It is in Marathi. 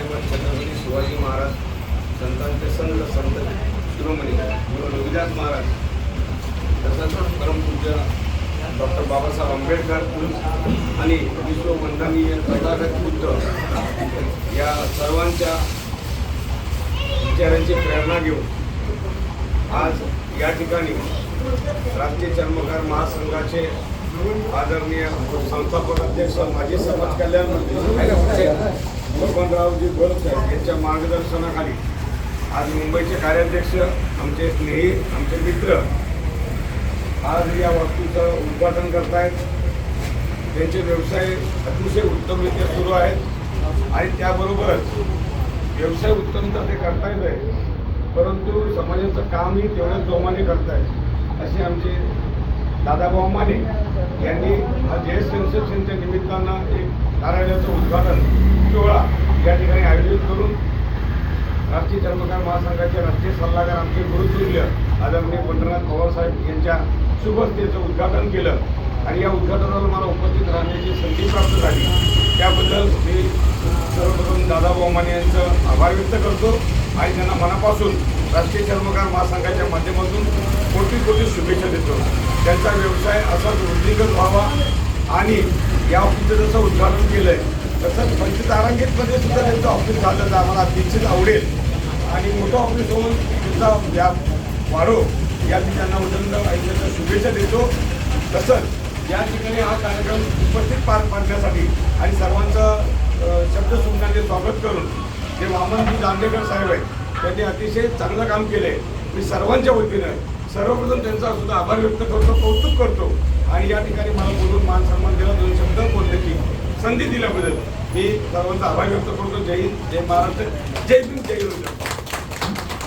छत्रपती शिवाजी महाराज संतांचे संत संत शिरोमणी गुरु रविदास महाराज तसंच परमपूज्य डॉक्टर बाबासाहेब आंबेडकर आणि विश्ववंदनीय तथागत पुत्र या सर्वांच्या विचारांची प्रेरणा घेऊन आज या ठिकाणी राष्ट्रीय चर्मकार महासंघाचे आदरणीय संस्थापक अध्यक्ष माजी समाज कल्याण मंत्री बबनरावजी गोलसाहेब यांच्या मार्गदर्शनाखाली. आज मुंबईचे कार्याध्यक्ष आमचे स्नेही आमचे मित्र आज या वास्तूचं उद्घाटन करतायत. त्यांचे व्यवसाय अतिशय उत्तमरित्या सुरू आहेत आणि त्याबरोबरच व्यवसाय उत्तम तर ते करतायत आहे परंतु समाजाचं कामही तेवढ्याच जोमाने करतायत असे आमचे दादाभाऊ माने यांनी हा जे एस कन्स्ट्रक्शनच्या निमित्तानं एक कार्यालयाचं उद्घाटन सोहळा या ठिकाणी आयोजित करून राष्ट्रीय चर्मकार महासंघाचे राष्ट्रीय सल्लागार आमचे गुरुतुल्य आदरणीय पंढरनाथ पवारसाहेब यांच्या शुभस्तेचं उद्घाटन केलं. आणि या उद्घाटनाला मला उपस्थित राहण्याची संधी प्राप्त झाली. त्याबद्दल मी सर्वप्रथम दादाभाऊ माने यांचं आभार व्यक्त करतो. आणि त्यांना मनापासून राष्ट्रीय चर्मकार महासंघाच्या माध्यमातून कोटी कोटी शुभेच्छा देतो. त्यांचा व्यवसाय असाच वृद्धिंगत व्हावा आणि या ऑफिसचं जसं उद्घाटन आहे तसंच पंचित सुद्धा त्यांचं ऑफिस झालं तर आम्हाला निश्चित आवडेल. आणि मोठं ऑफिस होऊन तुमचा व्याप वाढो या त्यांना उदंड ऐकण्याच्या शुभेच्छा देतो. तसंच या ठिकाणी हा कार्यक्रम उपस्थित पार पाडण्यासाठी आणि सर्वांचं अ, शब्द स्वागत करून जे वामनजी दांडेकर साहेब आहेत त्यांनी अतिशय चांगलं काम केलं आहे मी सर्वांच्या वतीनं सर्वप्रथम त्यांचा सुद्धा आभार व्यक्त करतो कौतुक करतो. आणि या ठिकाणी मला बोलून मान सन्मान दिला दोन शब्द संधी दिल्याबद्दल मी सर्वांचा आभार व्यक्त करतो. जय हिंद जय महाराष्ट्र जय भीम जय रोजगार